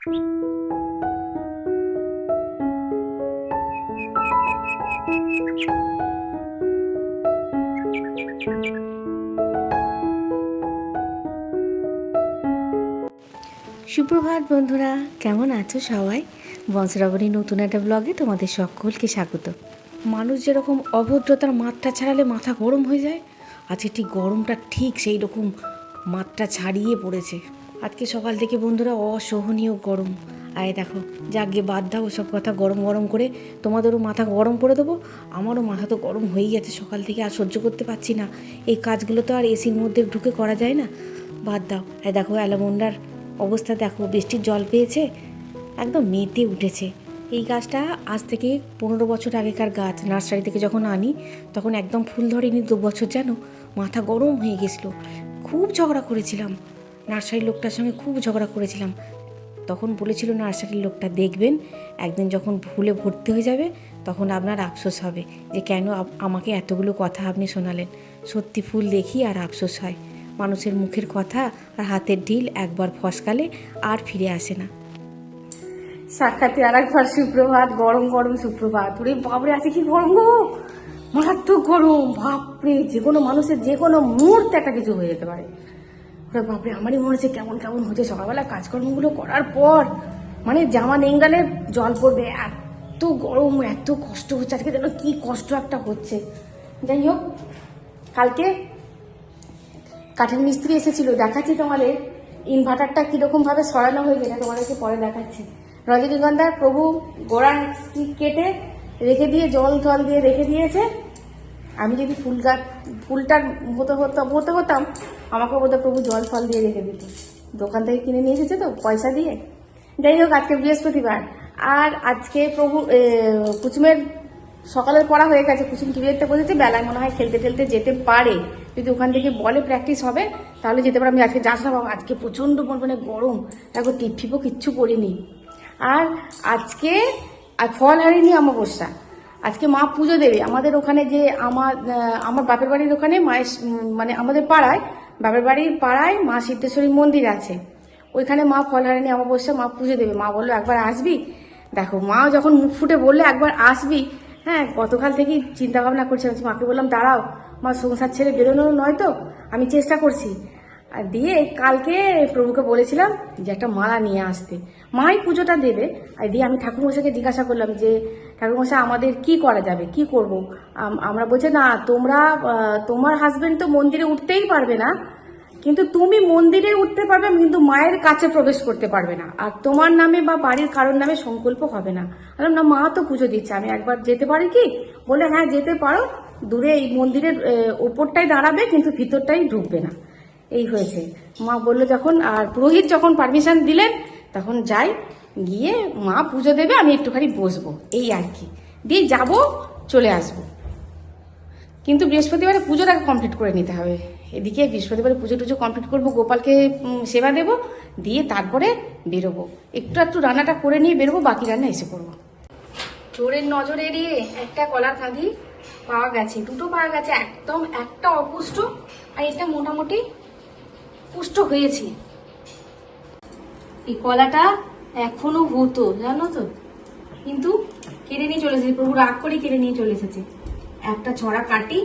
সুপ্রভাত বন্ধুরা, কেমন আছো সবাই? বংশরাবণী নতুন একটা ব্লগে তোমাদের সকলকে স্বাগত। মানুষ যেরকম অভদ্রতার মাত্রা ছাড়ালে মাথা গরম হয়ে যায়, আজকে ঠিক গরমটা ঠিক সেই রকম মাত্রা ছাড়িয়ে পড়েছে। আজকে সকাল থেকে বন্ধুরা অসহনীয় গরম। আয় দেখো, যাকে বাদ দাও, সব কথা গরম গরম করে তোমাদেরও মাথা গরম করে দেবো। আমারও মাথা তো গরম হয়েই গেছে সকাল থেকে, আর সহ্য করতে পারছি না। এই কাজগুলো তো আর এসির মধ্যে ঢুকে করা যায় না। বাদ দাও। আয় দেখো, অ্যালামন্ডার অবস্থা দেখো, বৃষ্টির জল পেয়েছে, একদম মেতে উঠেছে। এই গাছটা আজ থেকে পনেরো বছর আগেকার গাছ। নার্সারি থেকে যখন আনি, তখন একদম ফুল ধরেনি দু বছর যেন মাথা গরম হয়ে গেছিল। খুব ঝগড়া করেছিলাম। নার্সারির লোকটার সঙ্গে খুব ঝগড়া করেছিলাম। তখন বলেছিল, নার্সারির লোকটা দেখবেন, একদিন যখন ভুলে ভর্তি হয়ে যাবে, তখন আপনার আফসোস হবে যে কেন আমাকে এতগুলো কথা আপনি শোনালেন। সত্যি ফুল দেখি আর আফসোস হয়। মানুষের মুখের কথা আর হাতের ঢিল একবার ফসকালে আর ফিরে আসে না। সাক্ষাতে আর একবার সুপ্রভাত, গরম গরম সুপ্রভাত। ওরে বাপরে আছে কি গরম গো? মারাত্মক গরম। বাপরে, যে কোনো মানুষের যে কোনো মুহূর্তে একটা কিছু হয়ে যেতে পারে। ওরে বাপরে, আমারই মনে হচ্ছে কেমন কেমন হচ্ছে সকালবেলা কাজকর্মগুলো করার পর। মানে জামা নেঙ্গালে জল পড়বে, এত গরম, এত কষ্ট হচ্ছে, আজকে যেন কি কষ্ট একটা হচ্ছে। যাই হোক, কালকে কাঠের মিস্ত্রি এসেছিল, দেখাচ্ছি তোমাদের। ইনভার্টারটা কীরকম ভাবে সরানো হয়ে গেছে, তোমাদেরকে পরে দেখাচ্ছি। রজনীগন্ধার প্রভু গোড়া স্টিক কেটে রেখে দিয়ে, জল জল দিয়ে রেখে দিয়েছে। আমি যদি ফুল গাছ, ফুলটার হতে হতো, হতে হতাম আমাকে বোধহয় প্রভু জল ফল দিয়ে রেখে দিত। দোকান থেকে কিনে নিয়ে এসেছে তো, পয়সা দিয়ে। যাই হোক, আজকে বৃহস্পতিবার। আর আজকে প্রভু কুচুমের সকালের পড়া হয়ে গেছে। কুসুম টিভি দেখতে বসেছে, বেলায় মনে হয় খেলতে খেলতে যেতে পারে। যদি ওখান থেকে বলে প্র্যাকটিস হবে, তাহলে যেতে পারে। আমি আজকে যাস না বাবা আজকে প্রচণ্ড পরিমাণে গরম। দেখো, টিপ টিপও কিচ্ছু করিনি। আর আজকে, আর ফল হারিনি অমাবস্যা। আজকে মা পুজো দেবে। আমাদের ওখানে যে আমার আমার বাপের বাড়ির ওখানে মায়ের মানে আমাদের পাড়ায় বাপের বাড়ির পাড়ায় মা সিদ্ধেশ্বরী মন্দির আছে। ওইখানে মা ফল আমার অমাবস্যা, মা পুজো দেবে। মা বলল, একবার আসবি? দেখো, মা যখন মুখ ফুটে বললে, একবার আসবি? হ্যাঁ গতকাল থেকেই চিন্তা ভাবনা করছিলাম। মাকে বললাম, দাঁড়াও, মা সংসার ছেড়ে বেরোনো নয় তো? আমি চেষ্টা করছি। আর দিয়ে কালকে প্রভুকে বলেছিলাম যে একটা মালা নিয়ে আসতে। মাই পুজোটা দেবে, আর দিয়ে আমি ঠাকুরমশাইকে জিজ্ঞাসা করলাম যে, ঠাকুরমশাই, আমাদের কি করা যাবে? কি করব? আমরা বলছে, না, তোমরা তোমার হাজবেন্ড তো মন্দিরে উঠতেই পারবে না। কিন্তু তুমি মন্দিরে উঠতে পারবে, কিন্তু মায়ের কাছে প্রবেশ করতে পারবে না। আর তোমার নামে বা বাড়ির কারোর নামে সংকল্প হবে না। বললাম, না, মা তো পুজো দিচ্ছে। আমি একবার যেতে পারি কি? বলে হ্যাঁ যেতে পারো। দূরে এই মন্দিরের ওপরটাই দাঁড়াবে, কিন্তু ভিতরটাই ঢুকবে না। এই হয়েছে। মা বলল যখন, আর পুরোহিত যখন পারমিশন দিলেন, তখন যাই, গিয়ে মা পুজো দেবে, আমি একটুখানি বসবো। এই আর কি। দিয়ে যাব, চলে আসব। কিন্তু বৃহস্পতিবারে পুজোটাকে কমপ্লিট করে নিতে হবে। এদিকে বৃহস্পতিবারে পুজো টুজো কমপ্লিট করব, গোপালকে সেবা দেব, দিয়ে তারপরে বেরোবো। একটু একটু রান্নাটা করে নিয়ে বেরোবো, বাকি রান্না এসে করব চোরের নজর এড়িয়ে একটা কলার কাঁদি পাওয়া গেছে, দুটো পাওয়া গেছে, একদম একটা অপুষ্ট, আর এটা মোটামুটি পুষ্ট হয়েছে। এই কলাটা এখনও হতো, জানো তো? কিন্তু কেড়ে নিয়ে চলে এসেছে, প্রভু রাগ করে কেড়ে নিয়ে চলে এসেছে। একটা ছড়া কাটি,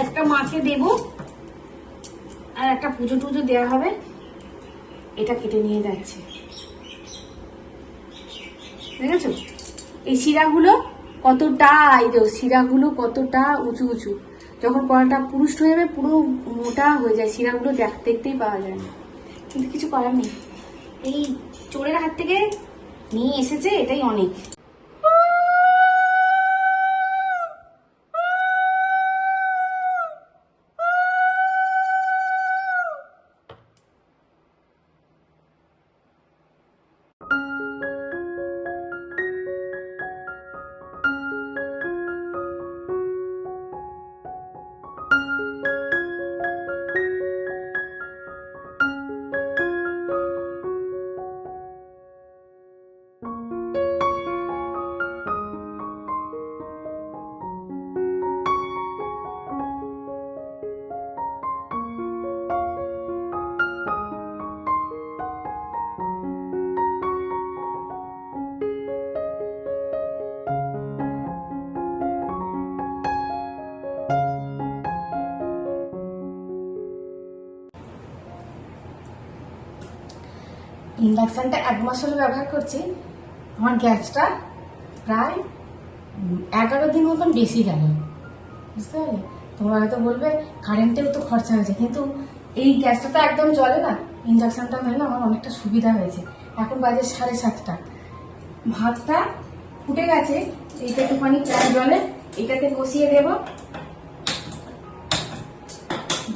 একটা মাছে দেব, আর একটা পুজো টুজো দেওয়া হবে, এটা কেটে নিয়ে যাচ্ছে। দেখেছ এই শিরাগুলো কতটা এই যে শিরাগুলো কতটা উঁচু উঁচু। যখন কলাটা পুরুষ্ট হয়ে যাবে, পুরো মোটা হয়ে যায়, শিরাগুলো দেখ, দেখতেই পাওয়া যায় না। কিন্তু কিছু করার নেই। এই চোরের হাত থেকে নিয়ে এসেছে, এটাই অনেক। ইন্ডাকশানটা এক মাস হলে ব্যবহার করছি, আমার গ্যাসটা প্রায় এগারো দিন মতন বেশি গেল। বুঝতে পারলে? তোমরা হয়তো বলবে কারেন্টেও তো খরচা হয়েছে, কিন্তু এই গ্যাসটা তো একদম জ্বলে না, ইন্ডাকশানটা না আমার অনেকটা সুবিধা হয়েছে। এখন বাজে সাড়ে সাতটা। ভাতটা ফুটে গেছে, এইটা একটুখানি কম জলে, এটাতে বসিয়ে দেব।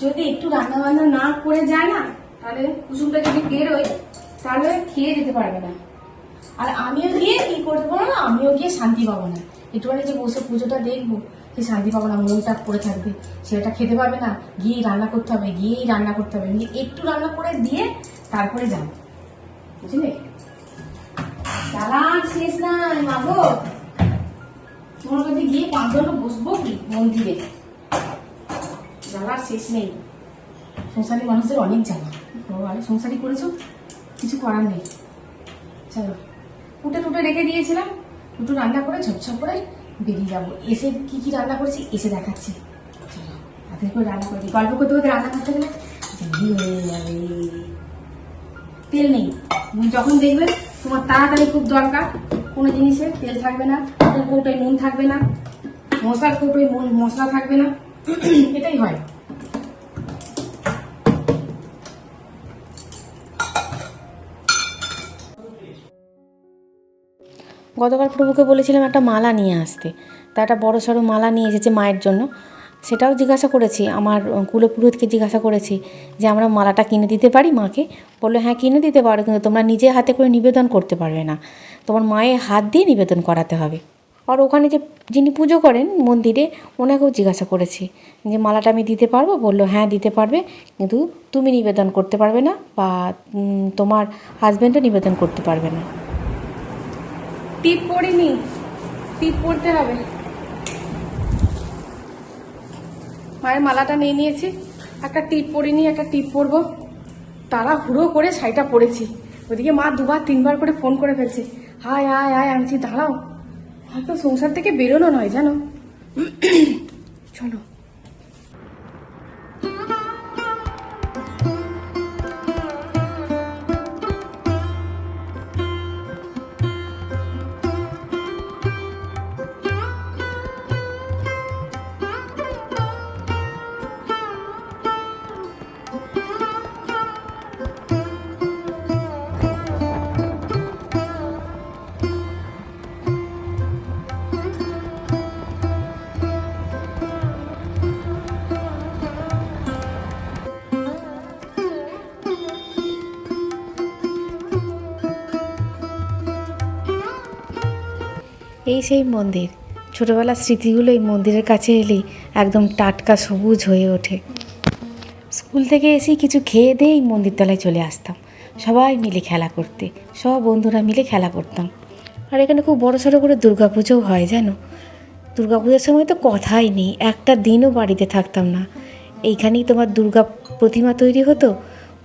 যদি একটু রান্না বান্না না করে যায় না, তাহলে কুসুমটা যদি বেরোয় তাহলে খেয়ে যেতে পারবে না। আর আমিও গিয়ে কি করতে পারব না আমিও গিয়ে শান্তি পাবো না। একটুখানি যে বসে পুজোটা দেখব, সে শান্তি পাবো না, মনটা পড়ে থাকবে। সেটা খেতে পারবে না, গিয়েই রান্না করতে হবে, গিয়েই রান্না করতে হবে। একটু রান্না করে দিয়ে তারপরে যাব। বুঝলে? চালান শেষ নাই মাগো তোমার কাছে গিয়ে পাঁচজন বসবো কি? মন্দিরে। জ্বালার শেষ নেই। সংসারী মানুষদের অনেক জ্বালা। সংসারী করেছ? কিছু করার নেই। চলো, উঠে টুটে রেখে দিয়েছিলাম। দুটো রান্না করে ঝপঝপ করে বেরিয়ে যাব। এসে কি কি রান্না করেছি এসে দেখাচ্ছি। তাদের করে রান্না করে গল্প করতে করতে রান্না করতে গেলে তেল নেই। যখন দেখবে তোমার তাড়াতাড়ি খুব দরকার, কোনো জিনিসে তেল থাকবে না কৌটোয় নুন থাকবে না, মশলার কৌটোয় মশলা থাকবে না। এটাই হয়। গতকাল প্রভুকে বলেছিলাম একটা মালা নিয়ে আসতে। তা একটা বড় সড়ো মালা নিয়ে এসেছে মায়ের জন্য। সেটাও জিজ্ঞাসা করেছি, আমার কুলপুরোহিতকে জিজ্ঞাসা করেছি যে আমরা মালাটা কিনে দিতে পারি মাকে? বলল হ্যাঁ কিনে দিতে পারো, কিন্তু তোমরা নিজে হাতে করে নিবেদন করতে পারবে না। তোমার মায়ের হাত দিয়ে নিবেদন করাতে হবে। আর ওখানে যে যিনি পুজো করেন মন্দিরে, ওনাকেও জিজ্ঞাসা করেছি যে, মালাটা আমি দিতে পারব? বলল হ্যাঁ দিতে পারবে, কিন্তু তুমি নিবেদন করতে পারবে না বা তোমার হাজব্যান্ডও নিবেদন করতে পারবে না। টিপ পড়িনি টিপ পড়তে হবে। মায়ের মালাটা নিয়ে নিয়েছি। একটা টিপ পরিনি একটা টিপ পরবো তারা হুড়ো করে শাড়িটা পরেছি ওদিকে মা দুবার তিনবার করে ফোন করে ফেলছে। হায় আয় আয় বলছি, দাঁড়াও। হয়তো সংসার থেকে বেরোনো নয় জানো? চলো। এই সেই মন্দির। ছোটোবেলার স্মৃতিগুলো এই মন্দিরের কাছে এলেই একদম টাটকা সবুজ হয়ে ওঠে। স্কুল থেকে এসেই কিছু খেয়ে দিয়ে এই মন্দিরতলায় চলে আসতাম। সবাই মিলে খেলা করতে, সব বন্ধুরা মিলে খেলা করতাম। আর এখানে খুব বড় সড়ো করে দুর্গাপুজোও হয়, জানো? দুর্গাপুজোর সময় তো কথাই নেই, একটা দিনও বাড়িতে থাকতাম না। এইখানেই তোমার দুর্গা প্রতিমা তৈরি হতো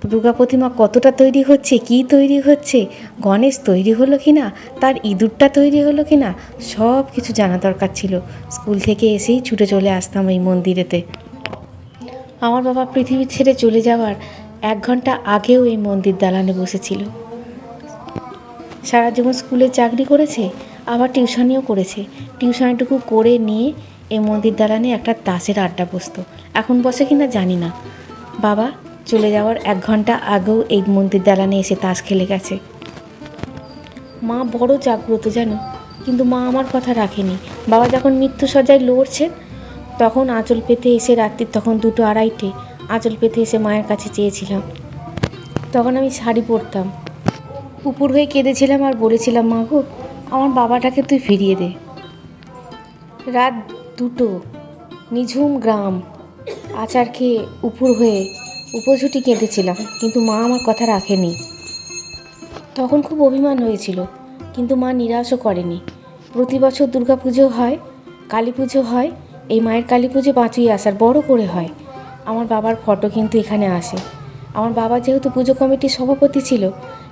দুর্গা প্রতিমা কতটা তৈরি হচ্ছে, কি তৈরি হচ্ছে, গণেশ তৈরি হলো কি না তার ইঁদুরটা তৈরি হলো কি না সব কিছু জানা দরকার ছিল। স্কুল থেকে এসেই ছুটে চলে আসতাম এই মন্দিরেতে। আমার বাবা পৃথিবী ছেড়ে চলে যাওয়ার এক ঘণ্টা আগেও এই মন্দির দালানে বসেছিল। সারা জীবন স্কুলে চাকরি করেছে, আবার টিউশনিও করেছে। টিউশনিটুকু করে নিয়ে এই মন্দির দালানে একটা তাসের আড্ডা বসত। এখন বসে কিনা জানি না। বাবা চলে যাওয়ার এক ঘণ্টা আগেও এই মন্দির দালানে এসে তাস খেলে গেছে। মা বড় জাগ্রত জানো, কিন্তু মা আমার কথা রাখেনি। বাবা যখন মৃত্যু সজ্জায় লড়ছেন, তখন আঁচল পেতে এসে রাত্রির তখন দুটো আড়াইটে আঁচল পেতে এসে মায়ের কাছে চেয়েছিলাম। তখন আমি শাড়ি পরতাম। উপর হয়ে কেঁদেছিলাম আর বলেছিলাম, মা গো, আমার বাবাটাকে তুই ফিরিয়ে দে। রাত দুটো, নিঝুম গ্রাম আচার খেয়ে উপর হয়ে উপঝুটি কেঁদেছিলাম কিন্তু মা আমার কথা রাখেনি। তখন খুব অভিমান হয়েছিল, কিন্তু মা নিরাশও করেনি। প্রতি বছর পুজো হয় কালী পুজো হয়, এই মায়ের কালী পুজো পাঁচই আসার বড় করে হয়। আমার বাবার ফটো কিন্তু এখানে আসে। আমার বাবা যেহেতু পুজো কমিটির সভাপতি ছিল,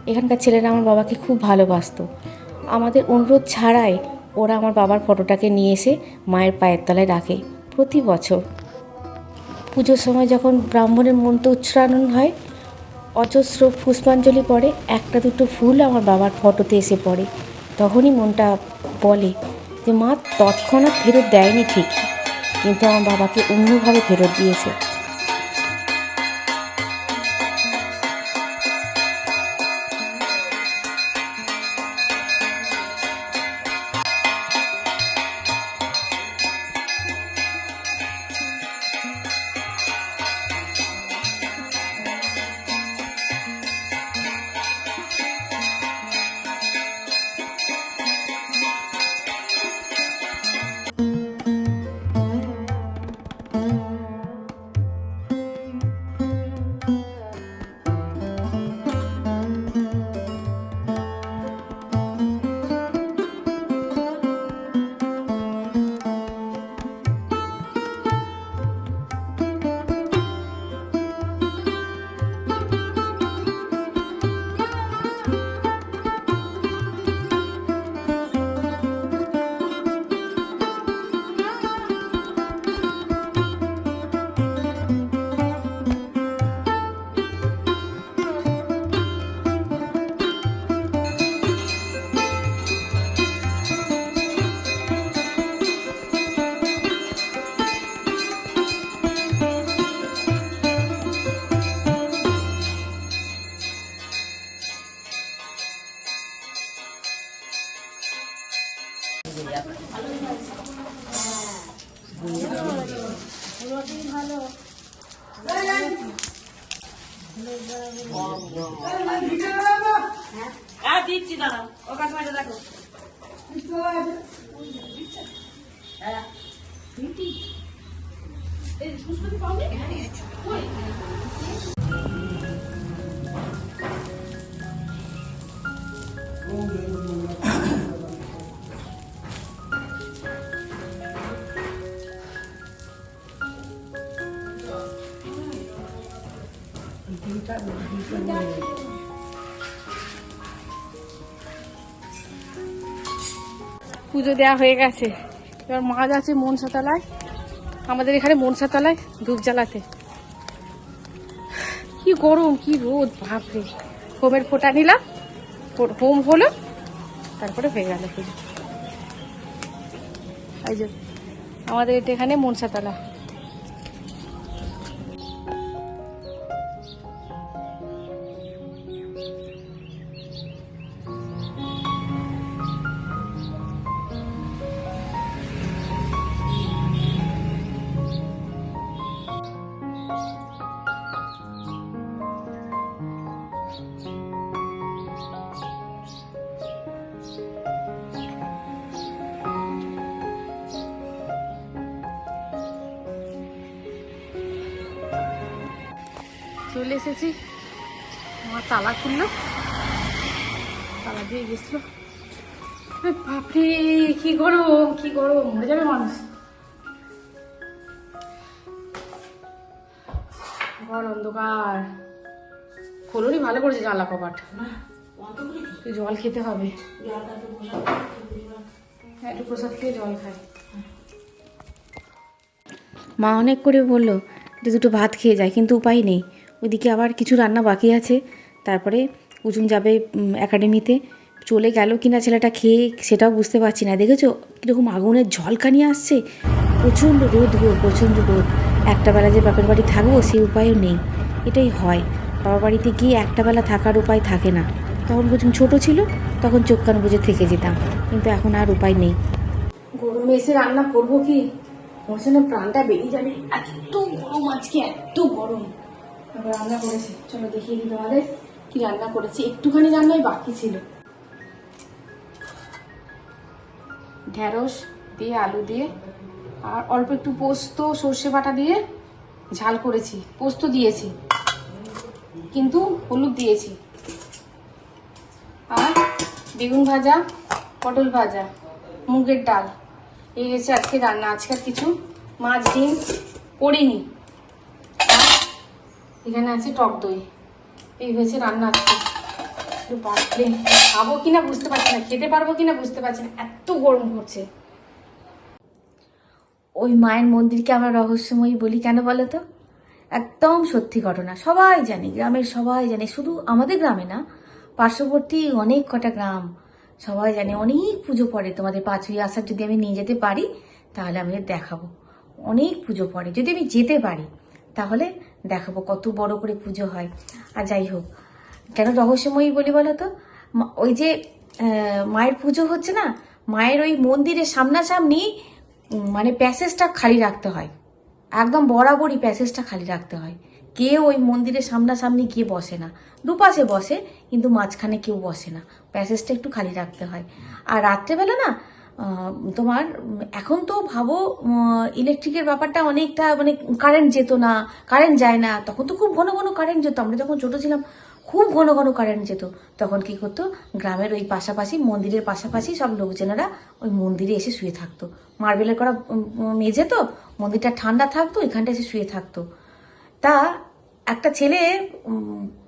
এখানকার ছেলেরা আমার বাবাকে খুব ভালোবাসতো। আমাদের অনুরোধ ছাড়াই ওরা আমার বাবার ফটোটাকে নিয়ে এসে মায়ের পায়ের তলায় রাখে প্রতি বছর। পুজোর সময় যখন ব্রাহ্মণের মন্ত্র উচ্চারণ হয়, অজস্র পুষ্পাঞ্জলি পড়ে, একটা দুটো ফুল আমার বাবার ফটোতে এসে পড়ে। তখনই মনটা বলে যে, মা, তৎক্ষণাৎ ফেরত দেয়নি ঠিক কিন্তু আমার বাবাকে অন্যভাবে ফেরত দিয়েছে। পুজো দেওয়া হয়ে গেছে। এবার মাছ আছে মনসাতলায়। আমাদের এখানে মনসা তলায় ধূপ জ্বালাতে। কি গরম, কি রোদ ভাবলে হোমের ফোটা নিলাম হোম হলো, তারপরে হয়ে গেল আমাদের এটা এখানে মনসাতলা। চলে এসেছি। আমার তালা খুললো। তালা দিয়ে গেছিল। বাপরে, কি গরম কি গরম, মরে যাবে মানুষ। ঘর অন্ধকার। খোলনি ভালো করেছে জানলা কপাট জল খেতে হবে। হ্যাঁ একটু প্রসাদ খেয়ে জল খায় মা অনেক করে বলল যে দুটো ভাত খেয়ে যায়, কিন্তু উপায় নেই। ওইদিকে আবার কিছু রান্না বাকি আছে। তারপরে কুচুম যাবে একাডেমিতে চলে গেল কিনা ছেলেটা খেয়ে, সেটাও বুঝতে পারছি না। দেখেছ? কীরকম আগুনের ঝলকানি আসছে। প্রচণ্ড রোদ গো, প্রচণ্ড রোদ। একটা বেলা যে বাপের বাড়ি থাকব সেই উপায়ও নেই। এটাই হয়। বাবার বাড়িতে গিয়ে একটা বেলা থাকার উপায় থাকে না। তখন কুচুম ছোট ছিল, তখন চোখ কান বুঝে থেকে যেতাম। কিন্তু এখন আর উপায় নেই। গরমে এসে রান্না করব কি? জন্য প্রাণটা বেরিয়ে যাবে। এত গরম আজকে, এত গরম। রান্না করেছি। চলো দেখিয়ে দিই তোমাদের কি রান্না করেছি। একটুখানি রান্নাই বাকি ছিল। ঢেঁড়স দিয়ে, আলু দিয়ে, আর অল্প একটু পোস্ত, সর্ষে বাটা দিয়ে ঝাল করেছি। পোস্ত দিয়েছি, কিন্তু হলুদ দিয়েছি। আর বেগুন ভাজা, পটল ভাজা, মুগের ডাল। এই হচ্ছে আজকে রান্না। আজকে কিছু মাছ, ডিম করিনি। এখানে আছে টক দই। এই হয়েছে রান্না আজকে। বাপরে, খাব কিনা বুঝতে পারছি না, খেতে পারব কিনা বুঝতে পারছি না, এত গরম করছে ওই মায়ের মন্দিরকে আমরা রহস্যময়ী বলি কেন বলো তো? একদম সত্যি ঘটনা, সবাই জানে, গ্রামের সবাই জানে, শুধু আমাদের গ্রামে না, পার্শ্ববর্তী অনেক কটা গ্রাম, সবাই জানে, অনেক পুজো পড়ে। তোমাদের পাঁচই আসার যদি আমি নিয়ে যেতে পারি, তাহলে আমি দেখাবো। অনেক পুজো পড়ে, যদি আমি যেতে পারি, তাহলে দেখাবো, কত বড় করে পুজো হয়। আর যাই হোক, কেন রহস্যময়ী বলি বলো তো? ওই যে মায়ের পুজো হচ্ছে না, মায়ের ওই মন্দিরের সামনাসামনি মানে প্যাসেজটা খালি রাখতে হয়। একদম বরাবরই প্যাসেজটা খালি রাখতে হয়। কেউ ওই মন্দিরের সামনাসামনি গিয়ে বসে না। দুপাশে বসে, কিন্তু মাঝখানে কেউ বসে না। প্যাসেজটা একটু খালি রাখতে হয়। আর রাত্রেবেলা না তোমার, এখন তো ভাবো ইলেকট্রিকের ব্যাপারটা অনেকটা মানে কারেন্ট যেত না কারেন্ট যায় না, তখন তো খুব ঘন ঘন কারেন্ট যেত। আমরা যখন ছোট ছিলাম, খুব ঘন ঘন কারেন্ট যেত। তখন কি করতো? গ্রামের ওই পাশাপাশি, মন্দিরের পাশাপাশি সব লোকজনেরা ওই মন্দিরে এসে শুয়ে থাকতো। মার্বেলের করা মেঝে তো মন্দিরটা ঠান্ডা থাকতো এখানটা এসে শুয়ে থাকতো। তা একটা ছেলে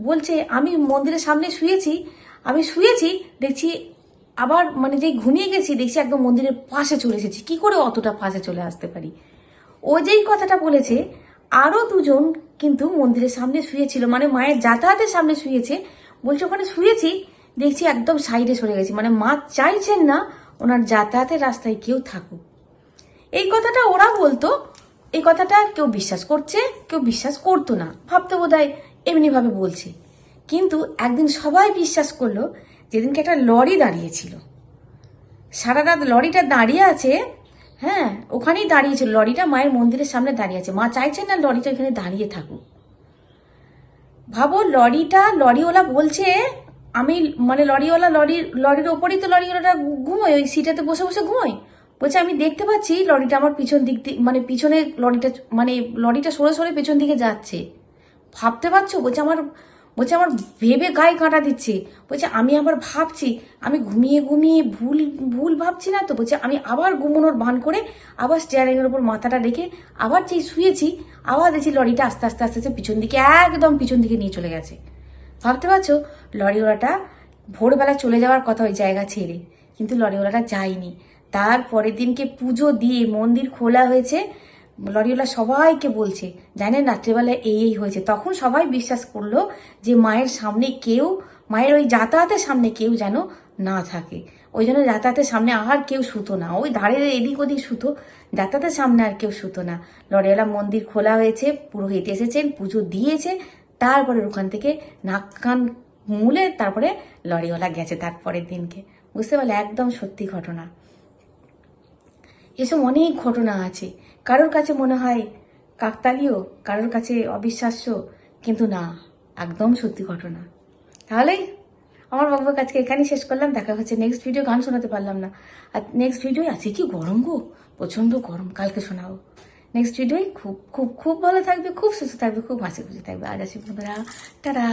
বলছে, আমি মন্দিরের সামনে শুয়েছি, আমি শুয়েছি, দেখছি আবার মানে যেই ঘুমিয়ে গেছি, দেখছি একদম মন্দিরের পাশে চলে এসেছি। কি করে অতটা পাশে চলে আসতে পারি? ও যেই কথাটা বলেছে, আরও দুজন কিন্তু মন্দিরের সামনে শুয়েছিল মানে মায়ের যাতায়াতের সামনে শুয়েছে। বলছে, ওখানে শুয়েছি, দেখছি একদম সাইডে সরে গেছি। মানে মা চাইছেন না ওনার যাতায়াতের রাস্তায় কেউ থাকুক। এই কথাটা ওরা বলতো, এই কথাটা কেউ বিশ্বাস করছে, কেউ বিশ্বাস করতো না। ভাবতে বোধ হয় এমনিভাবে বলছে। কিন্তু একদিন সবাই বিশ্বাস করল যেদিনকে একটা লরি দাঁড়িয়েছিল। সারা রাত লরিটা দাঁড়িয়ে আছে হ্যাঁ ওখানেই দাঁড়িয়েছিল লরিটা মায়ের মন্দিরের সামনে দাঁড়িয়ে আছে। মা চাইছেন না লরিটা এখানে দাঁড়িয়ে থাকুক। ভাবো লরিটা, লরিওয়ালা বলছে, আমি মানে লরিওয়ালা লরির লরির ওপরেই তো লরিওয়ালাটা ঘুমোয়, ওই সিটাতে বসে বসে ঘুমোয়? বলছে, আমি দেখতে পাচ্ছি লরিটা আমার পিছন দিক দিয়ে মানে পিছনে লরিটা মানে লরিটা সরে সরে পেছন দিকে যাচ্ছে। ভাবতে পারছ? বলছে, আমার বলছে, আমার ভেবে গায়ে কাঁটা দিচ্ছে। বলছে, আমি আবার ভাবছি, আমি ঘুমিয়ে ঘুমিয়ে ভুল ভুল ভাবছি না তো? বলছে, আমি আবার ঘুমোনোর ভান করে আবার স্টিয়ারিংয়ের উপর মাথাটা রেখে আবার যেই শুয়েছি, আবার দেখছি লরিটা আস্তে আস্তে আস্তে আস্তে পিছন দিকে একদম পিছন দিকে নিয়ে চলে গেছে। ভাবতে পারছ, লরিওয়ালাটা ভোরবেলা চলে যাওয়ার কথা ওই জায়গা ছেড়ে, কিন্তু লরিওয়ালাটা যায়নি। তার পরের দিনকে পুজো দিয়ে মন্দির খোলা হয়েছে লরিওয়ালা সবাইকে বলছে, জানেন রাত্রেবেলা এই এই হয়েছে। তখন সবাই বিশ্বাস করল যে মায়ের সামনে কেউ, মায়ের ওই যাতায়াতের সামনে কেউ যেন না থাকে। ওই জন্য যাতায়াতের সামনে আর কেউ শুতো না। ওই ধারে এদিক ওদিক শুতো, যাতায়াতের সামনে আর কেউ শুতো না। লরিওয়ালা মন্দির খোলা হয়েছে, পুরোহিত এসেছেন, পুজো দিয়েছে, তারপরে ওখান থেকে নাক কান মুলে তারপরে লরিওয়ালা গেছে তারপরের দিনকে। বুঝতে পারলে, একদম সত্যি ঘটনা। এসব অনেক ঘটনা আছে। কারোর কাছে মনে হয় কাকতালীয়, কারোর কাছে অবিশ্বাস্য, কিন্তু না, একদম সত্যি ঘটনা। তাহলে আমার বাবুর কাছকে এখানেই শেষ করলাম, দেখা হচ্ছে নেক্সট ভিডিও গান শোনাতে পারলাম না। আর নেক্সট ভিডিও আছে কি গরম গো? প্রচণ্ড গরম, কালকে শোনাবো। নেক্সট ভিডিওই খুব খুব খুব ভালো থাকবে, খুব সুস্থ থাকবে, খুব হাসি খুশি থাকবে। আজ আসি বন্ধুরা, টাটা।